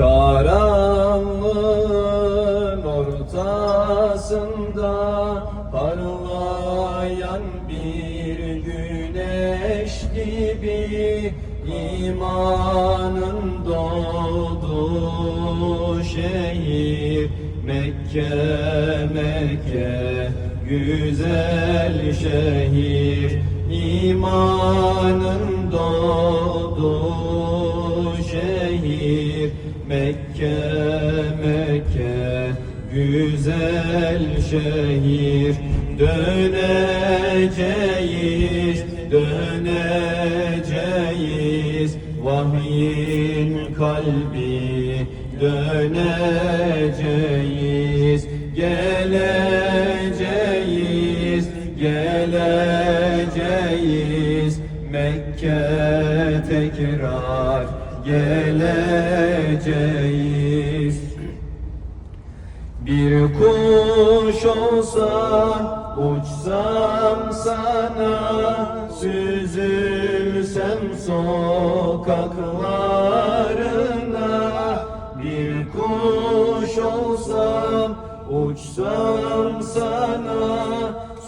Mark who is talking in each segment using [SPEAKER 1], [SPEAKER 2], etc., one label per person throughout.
[SPEAKER 1] Karanlığın ortasında parlayan bir güneş gibi imanın doğduğu şehir. Mekke Mekke güzel şehir. İmanın şehir Mekke Mekke güzel şehir. Döneceğiz döneceğiz. Vahyin kalbi döneceğiz. Geleceğiz geleceğiz Mekke tekrar geleceğiz. Bir kuş olsam uçsam sana Süzülsem sokaklarına. Bir kuş olsam uçsam sana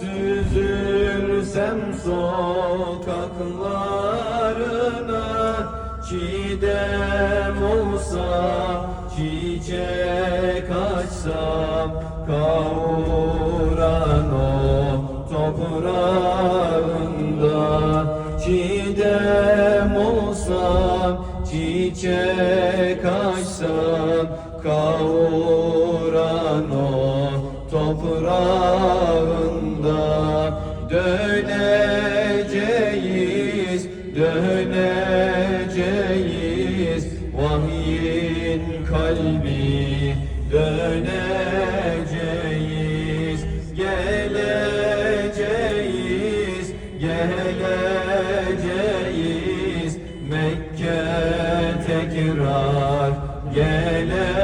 [SPEAKER 1] Süzülsem sokaklarına Çiğdem olsa çiçek açsam kavuran o toprağında çiğdem olsam çiçek açsam kavuran o döneceğiz Vahyin kalbi döneceğiz Geleceğiz, geleceğiz. Mekke tekrar geleceğiz.